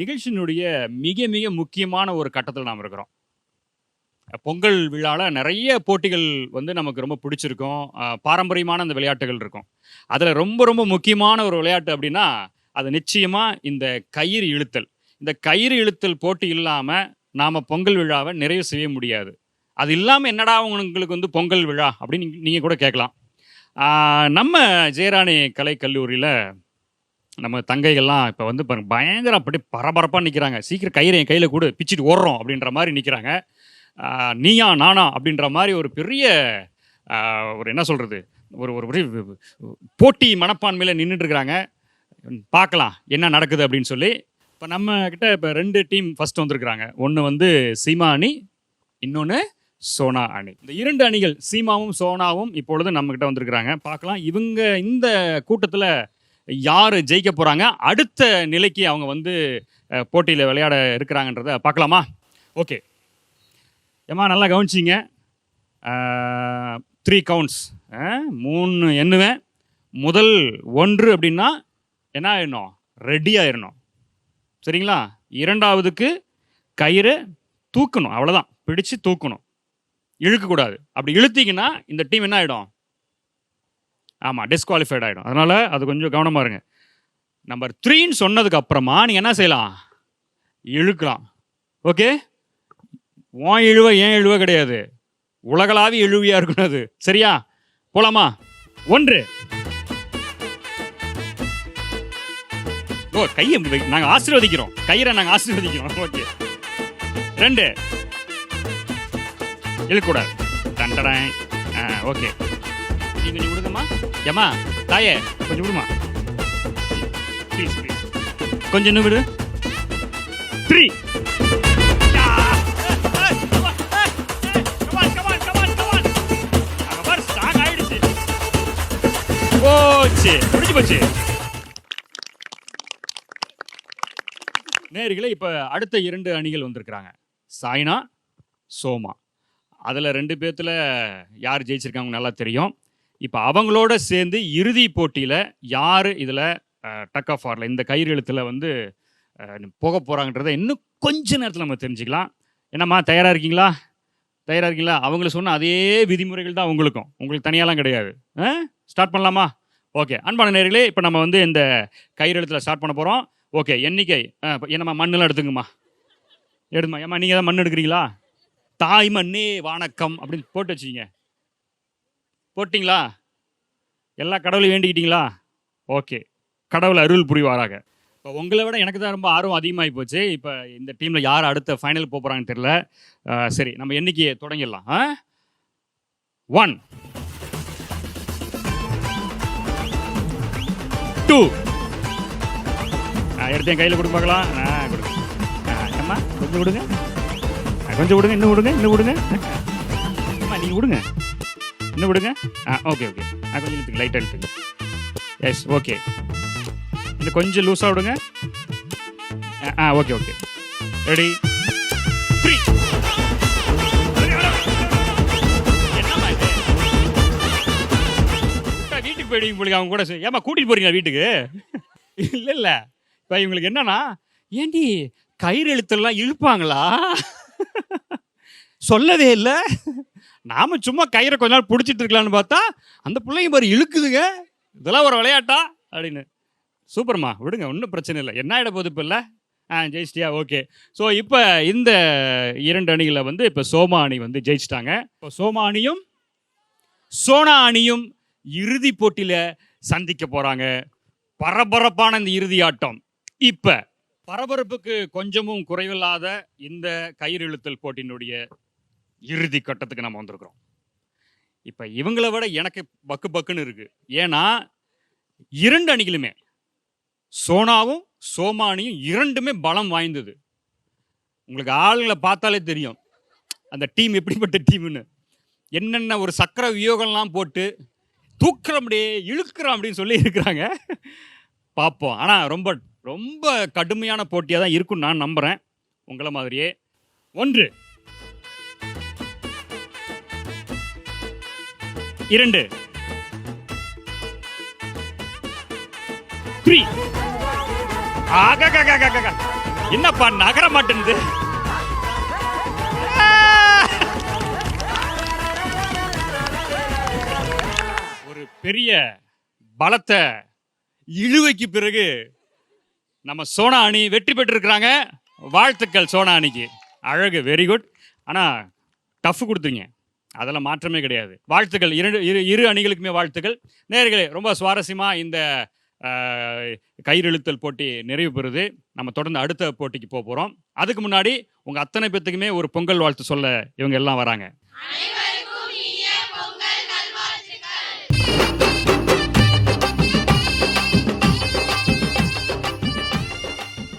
நிகழ்ச்சியினுடைய மிக மிக முக்கியமான ஒரு கட்டத்தில் நாம் இருக்கிறோம். பொங்கல் விழாவில் நிறைய போட்டிகள் வந்து நமக்கு ரொம்ப பிடிச்சிருக்கும். பாரம்பரியமான அந்த விளையாட்டுகள் இருக்கும். அதில் ரொம்ப ரொம்ப முக்கியமான ஒரு விளையாட்டு அப்படின்னா அது நிச்சயமாக இந்த கயிறு இழுத்தல். இந்த கயிறு இழுத்தல் போட்டி இல்லாமல் நாம் பொங்கல் விழாவை நிறைவு செய்ய முடியாது. அது இல்லாமல் என்னடா உங்களுக்கு வந்து பொங்கல் விழா அப்படின்னு நீங்கள் கூட கேட்கலாம். நம்ம ஜெயராணி கலைக்கல்லூரியில் நம்ம தங்கைகள்லாம் இப்போ வந்து பாருங்க பயங்கர அப்படி பரபரப்பாக நிற்கிறாங்க சீக்கிரம் கயிறு என் கையில் கூட பிச்சுட்டு ஓடுறோம் அப்படின்ற மாதிரி நிற்கிறாங்க நீயா நானா அப்படின்ற மாதிரி ஒரு பெரிய ஒரு என்ன சொல்கிறது ஒரு ஒரு போட்டி மனப்பான்மையில் நின்றுட்டுருக்குறாங்க பார்க்கலாம் என்ன நடக்குது அப்படின்னு சொல்லி. இப்போ நம்ம கிட்ட இப்போ ரெண்டு டீம் ஃபஸ்ட் வந்திருக்கிறாங்க. ஒன்று வந்து சீமா அணி இன்னொன்று சோனா அணி. இந்த இரண்டு அணிகள் சீமாவும் சோனாவும் இப்பொழுது நம்மக்கிட்ட வந்திருக்கிறாங்க. பார்க்கலாம் இவங்க இந்த கூட்டத்தில் யார் ஜெயிக்க போகிறாங்க அடுத்த நிலைக்கு அவங்க வந்து போட்டியில் விளையாட இருக்கிறாங்கன்றத பார்க்கலாமா? ஓகே. ஏம்மா நல்லா கவனிச்சிங்க. த்ரீ கவுண்ட்ஸ் மூணு எண்ணுவேன். முதல் ஒன்று அப்படின்னா என்ன ஆயிடணும்? ரெடி ஆயிடணும். சரிங்களா? இரண்டாவதுக்கு கயிறு தூக்கணும். அவ்வளோதான் பிடிச்சு தூக்கணும். இழுக்கக்கூடாது. அப்படி இழுத்திங்கன்னா இந்த டீம் என்ன ஆகிடும் ஆமாம் டிஸ்குவாலிஃபைட் ஆகிடும் அதனால் அது கொஞ்சம் கவனமாக இருங்க. நம்பர் த்ரீன்னு சொன்னதுக்கு அப்புறமா நீங்கள் என்ன செய்யலாம்? இழுக்கலாம். ஓகே உன் இழுவ ஏன் இழுவ கிடையாது. உலகளாவிய இழுவியா இருக்கணும் அது. சரியா? போலாமா? ஒன்று. ஓ கையை நாங்கள் நாங்க ஆசீர்வதிக்கிறோம். கயிறை நாங்க ஆசீர்வதிக்கிறோம். ஓகே ரெண்டு. இழுக்கூடாது தண்டடாய் ஆ ஓகே நீ கொஞ்சம் விடுங்கம்மா. ஏம்மா தாயே கொஞ்சம் விடுமா? ப்ளீஸ் ப்ளீஸ் கொஞ்சம் இன்னும் விடு. த்ரீ போச்சு. முடிஞ்சு போச்சு. நேர்களே இப்போ அடுத்த இரண்டு அணிகள் வந்திருக்கிறாங்க. சாய்னா சோமா. அதில் ரெண்டு பேர்த்தில் யார் ஜெயிச்சிருக்காங்க நல்லா தெரியும். இப்போ அவங்களோட சேர்ந்து இறுதி போட்டியில் யார் இதில் டக் ஆஃப் ஆரில் இந்த கயிறு எழுத்தில் வந்து போக போகிறாங்கன்றதை இன்னும் கொஞ்ச நேரத்தில் நம்ம தெரிஞ்சுக்கலாம். என்னம்மா தயாராக இருக்கீங்களா? தயாராக இருக்கீங்களா? அவங்கள சொன்ன அதே விதிமுறைகள் தான் உங்களுக்கும். உங்களுக்கு தனியாலாம் கிடையாது. ஸ்டார்ட் பண்ணலாமா? ஓகே. அன்பான நேர்களே இப்போ நம்ம வந்து இந்த கயிறெழுத்தில் ஸ்டார்ட் பண்ண போகிறோம் ஓகே. எண்ணிக்கை என்னம்மா மண்ணெல்லாம் எடுத்துங்கம்மா எடுமா ஏம்மா நீங்கள் தான் மண் எடுக்கிறீங்களா? தாய் மண்ணே வணக்கம் அப்படின்னு போட்டு வச்சிங்க போட்டிங்களா? எல்லா கடவுளையும் வேண்டிக்கிட்டீங்களா? ஓகே. கடவுள் அருள் புரிவாராக. இப்போ உங்களை விட எனக்கு தான் ரொம்ப ஆர்வம் அதிகமாகி போச்சு. இப்போ இந்த டீமில் யார் அடுத்த ஃபைனல் போகிறாங்கன்னு தெரியல. சரி நம்ம எண்ணிக்கையை தொடங்கிடலாம். ஆ? ஒன் டூ எடுத்து என் கையில் கொடுக்க பார்க்கலாம். ஆ கொடுங்க அம்மா கொஞ்சம் விடுங்க. கொஞ்சம் விடுங்க இன்னும் விடுங்க இன்னும் விடுங்க. அம்மா நீங்கள் விடுங்க. இன்னும் விடுங்க? ஆ ஓகே ஓகே ஆ கொஞ்சம் இழுத்துங்க லைட்டாக இழுத்துங்க. எஸ் ஓகே இன்னும் கொஞ்சம் லூஸாக விடுங்க. ஆ, ஓகே ஓகே ரெடி த்ரீ வீட்டுக்கு போயிடுவீங்க உங்களுக்கு அவங்க கூட சே- ஏம்மா கூட்டிட்டு போறீங்களா வீட்டுக்கு? இல்லை இல்லை. இப்போ இவங்களுக்கு என்னன்னா ஏண்டி கயிறு எழுத்துலாம் இழுப்பாங்களா? சொல்லவே இல்லை. நாம சும்மா கயிறை கொஞ்ச நாள் பிடிச்சிட்டு இருக்கலாம்னு பார்த்தா அந்த பிள்ளைங்க பாரு இழுக்குதுங்க. இதெல்லாம் ஒரு விளையாட்டா? அப்படின்னு. சூப்பர்மா. விடுங்க ஒன்றும் பிரச்சனை இல்லை. என்ன ஆகிட போகுது இப்போ இல்லை? ஆ ஜெயிச்சிட்டியா? ஓகே. ஸோ இப்போ இந்த இரண்டு அணிகளை வந்து இப்போ சோமா அணி வந்து ஜெயிச்சிட்டாங்க. இப்போ சோமா அணியும் சோனா அணியும் இறுதி போட்டியில் சந்திக்க போகிறாங்க பரபரப்பான இந்த இறுதி ஆட்டம். இப்போ பரபரப்புக்கு கொஞ்சமும் குறைவில்லாத இந்த கயிறு இழுத்தல் போட்டியினுடைய இறுதி கட்டத்துக்கு நம்ம வந்திருக்கிறோம். இப்போ இவங்களை விட எனக்கு பக்கு பக்குன்னு இருக்குது ஏன்னா இரண்டு அணிகளுமே சோனாவும் சோமானியும் இரண்டுமே பலம் வாய்ந்தது. உங்களுக்கு ஆளுங்களை பார்த்தாலே தெரியும் அந்த டீம் எப்படிப்பட்ட டீம்னு. என்னென்ன ஒரு சக்கர வியோகம்லாம் போட்டு தூக்குறோம் அப்படியே இழுக்கிறோம் அப்படின்னு சொல்லி இருக்கிறாங்க. பார்ப்போம். ஆனால் ரொம்ப ரொம்ப கடுமையான போட்டியாக தான் இருக்கும்னு நான் நம்புகிறேன் உங்களை மாதிரியே. ஒன்று இரண்டு. த்ரீ என்னப்பா நகர மாட்டேங்குது ஒரு பெரிய பலத்த இழுவைக்கு பிறகு நம்ம சோனா அணி வெற்றி பெற்றிருக்கிறாங்க. வாழ்த்துக்கள் சோனா அணிக்கு அழகு வெரி குட் ஆனால் டஃப் கொடுத்தீங்க. அதெல்லாம் மாற்றமே கிடையாது. வாழ்த்துக்கள். இரண்டு இரு இரு அணிகளுக்குமே வாழ்த்துக்கள். நேர்களே ரொம்ப சுவாரஸ்யமாக இந்த ஆஹ், கயிறிழுத்தல் போட்டி நிறைவு பெறுது. நம்ம தொடர்ந்து அடுத்த போட்டிக்கு போக போகிறோம் அதுக்கு முன்னாடி உங்கள் அத்தனை பேத்துக்குமே ஒரு பொங்கல் வாழ்த்து சொல்ல இவங்க எல்லாம் வராங்க.